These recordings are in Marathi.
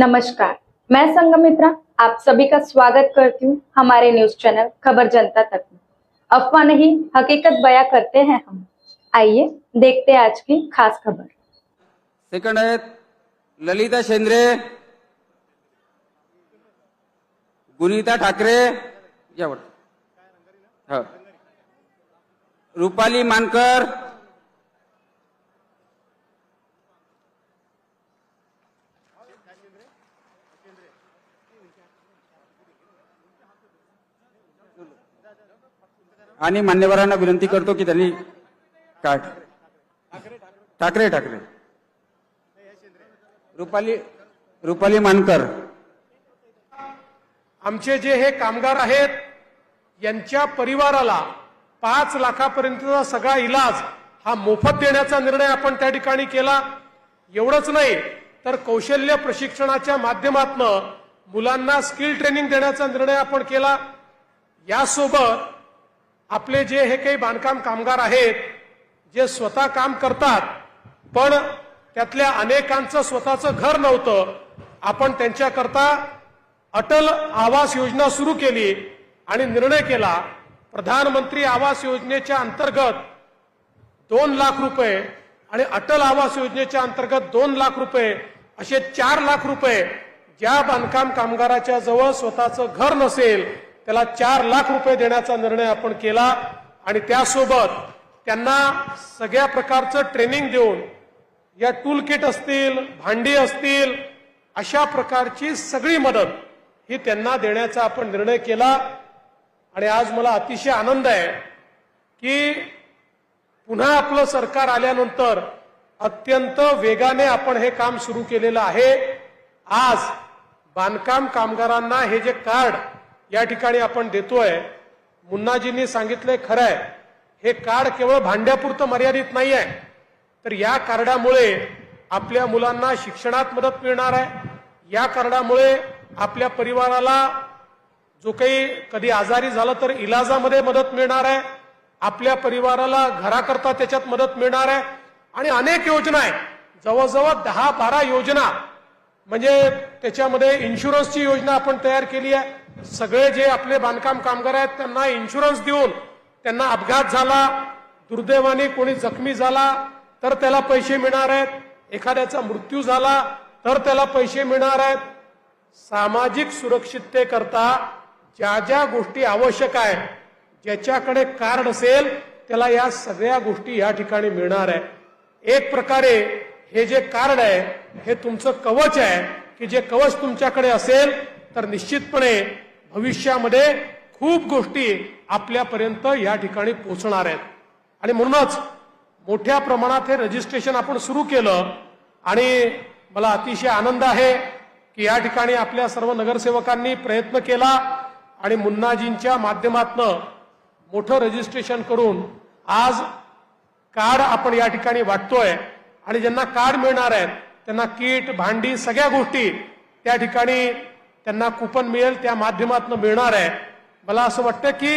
नमस्कार, मैं संगमित्रा आप सभी का स्वागत करती हूँ हमारे न्यूज़ चैनल खबर जनता तक में। अफवाह नहीं, हकीकत बयां करते हैं हम। आइए, देखते हैं आज की खास खबर। सेकंड आहेत ललिता शेंद्रे, गुनीता ठाकरे हो. रुपाली मानकर आणि मान्यवरांना विनंती करतो की त्यांनी काय ठाकरे ठाकरे. रुपाली रुपाली मानकर. आमचे जे हे कामगार आहेत यांच्या परिवाराला पाच लाखापर्यंतचा सगळा इलाज हा मोफत देण्याचा निर्णय आपण त्या ठिकाणी केला. एवढंच नाही तर कौशल्य प्रशिक्षणाच्या माध्यमातून मुलांना स्किल ट्रेनिंग देण्याचा निर्णय आपण केला. यासोबत आपले जे हे काही बांधकाम कामगार आहेत जे स्वतः काम करतात पण त्यातल्या अनेकांचं स्वतःचं घर नव्हतं. आपण त्यांच्याकरता अटल आवास योजना सुरू केली आणि निर्णय केला. प्रधानमंत्री आवास योजनेच्या अंतर्गत दोन लाख रुपये आणि अटल आवास योजनेच्या अंतर्गत दोन लाख रुपये असे चार लाख रुपये ज्या बांधकाम कामगाराच्या जवळ स्वतःचं घर नसेल त्याला चार लाख रुपये देण्याचा निर्णय आपण केला आणि त्यासोबत त्यांना सगळ्या प्रकारचं ट्रेनिंग देऊन या टूल किट असतील भांडी असतील अशा प्रकारची सगळी मदत ही त्यांना देण्याचा आपण निर्णय केला. आणि आज मला अतिशय आनंद आहे की पुन्हा आपलं सरकार आल्यानंतर अत्यंत वेगाने आपण हे काम सुरू केलेलं आहे. आज बांधकाम कामगारांना हे जे कार्ड या ठिकाणी आपण देतोय. मुन्नाजींनी सांगितलंय खरं आहे हे कार्ड केवळ भांड्यापुरतं मर्यादित नाही आहे तर या कार्डामुळे आपल्या मुलांना शिक्षणात मदत मिळणार आहे. या कार्डामुळे आपल्या परिवाराला जो काही कधी आजारी झालं तर इलाजामध्ये मदत मिळणार आहे. आपल्या परिवाराला घराकरता त्याच्यात मदत मिळणार आहे. आणि अनेक योजना आहेत. जवळजवळ दहा बारा योजना म्हणजे त्याच्यामध्ये इन्शुरन्सची योजना आपण तयार केली आहे. सगळे जे आपले बांधकाम कामगार आहेत त्यांना इन्शुरन्स देऊन त्यांना अपघात झाला दुर्दैवाने कोणी जखमी झाला तर त्याला पैसे मिळणार आहेत. एखाद्याचा मृत्यू झाला तर त्याला पैसे मिळणार आहेत. सामाजिक सुरक्षिततेकरता ज्या ज्या गोष्टी आवश्यक आहे ज्याच्याकडे कार्ड असेल त्याला या सगळ्या गोष्टी या ठिकाणी मिळणार आहे एक प्रकारे हे जे कार्ड आहे हे तुमचं कवच आहे की जे कवच तुमच्याकडे असेल तर निश्चितपणे भविष्यामध्ये खूप गोष्टी आपल्यापर्यंत या ठिकाणी पोहोचणार आहेत. आणि म्हणूनच मोठ्या प्रमाणात हे रजिस्ट्रेशन आपण सुरू केलं आणि मला अतिशय आनंद आहे की या ठिकाणी आपल्या सर्व नगरसेवकांनी प्रयत्न केला आणि मुन्नाजींच्या माध्यमातनं मोठं रजिस्ट्रेशन करून आज कार्ड आपण या ठिकाणी वाटतोय आणि ज्यांना कार्ड मिळणार आहेत त्यांना किट भांडी सगळ्या गोष्टी त्या ठिकाणी त्यांना कुपन मिळेल त्या माध्यमातून मिळणार आहे. मला असं वाटतं की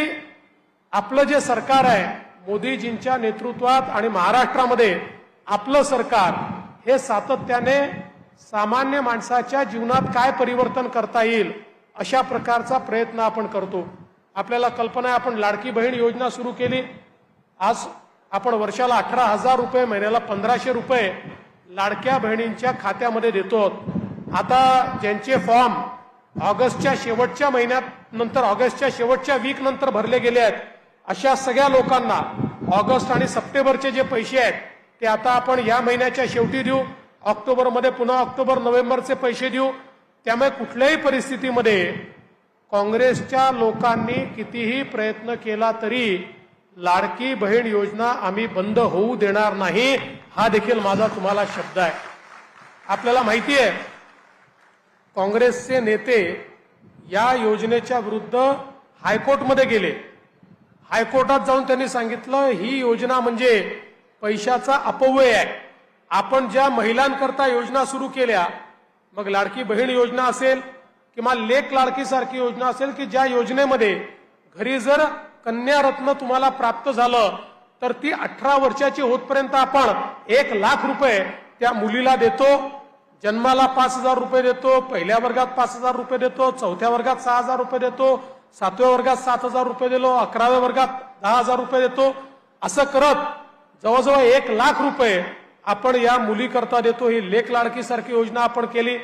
आपलं जे सरकार आहे मोदीजींच्या नेतृत्वात आणि महाराष्ट्रामध्ये आपलं सरकार हे सातत्याने सामान्य माणसाच्या जीवनात काय परिवर्तन करता येईल अशा प्रकारचा प्रयत्न आपण करतो. आपल्याला कल्पना आहे आपण लाडकी बहीण योजना सुरू केली. आज आपण वर्षाला अठरा हजार रुपये महिन्याला पंधराशे रुपये लाडक्या बहिणींच्या खात्यामध्ये देतो. आता ज्यांचे फॉर्म ऑगस्टच्या शेवटच्या महिन्यात नंतर ऑगस्टच्या शेवटच्या वीक नंतर भरले गेले आहेत अशा सगळ्या लोकांना ऑगस्ट आणि सप्टेंबरचे जे पैसे आहेत ते आता आपण या महिन्याच्या शेवटी देऊ ऑक्टोबरमध्ये पुन्हा ऑक्टोबर नोव्हेंबरचे पैसे देऊ. त्यामुळे कुठल्याही परिस्थितीमध्ये काँग्रेसच्या लोकांनी कितीही प्रयत्न केला तरी लाडकी बहीण योजना आम्ही बंद होऊ देणार नाही हा देखील माझा तुम्हाला शब्द आहे. आपल्याला माहिती आहे काँग्रेसचे नेते या योजनेच्या विरुद्ध हायकोर्टमध्ये गेले. हायकोर्टात जाऊन त्यांनी सांगितलं ही योजना म्हणजे पैशाचा अपव्यय आहे. आपण ज्या महिलांकरता योजना सुरू केल्या मग लाडकी बहीण योजना असेल किंवा लेख लाडकीसारखी योजना असेल की ज्या योजनेमध्ये घरी जर कन्या रत्न तुम्हाला प्राप्त झालं तर ती अठरा वर्षाची होतपर्यंत आपण एक लाख रुपये त्या मुलीला देतो. जन्माला पाच हजार रुपये देतो पहिल्या वर्गात पाच हजार रुपये देतो चौथ्या वर्गात सहा हजार रुपये देतो सातव्या वर्गात सात हजार रुपये दिलो अकराव्या वर्गात दहा हजार रुपये देतो. असं करत जवळजवळ एक लाख रुपये आपण या मुलीकरता देतो. ही लेख लाडकीसारखी योजना आपण केली.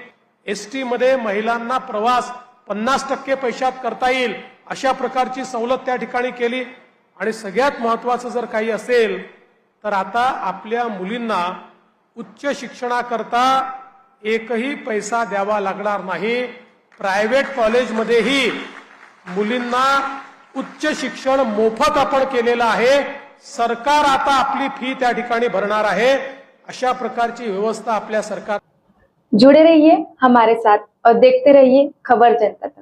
एस टी मध्ये महिलांना प्रवास पन्नास टक्के पैशात करता येईल. अशा प्रकारची सवलत त्या ठिकाणी केली. आणि सगळ्यात महत्वाचं जर काही असेल तर आता आपल्या मुलींना उच्च शिक्षणाकरता एकही पैसा द्यावा लागणार नाही. प्रायव्हेट कॉलेजमध्येही मुलींना उच्च शिक्षण मोफत आपण केलेलं आहे. सरकार आता आपली फी त्या ठिकाणी भरणार आहे. अशा प्रकारची व्यवस्था आपल्या सरकार जुड़े रहिए हमारे साथ और देखते रहिए खबर जनता तक.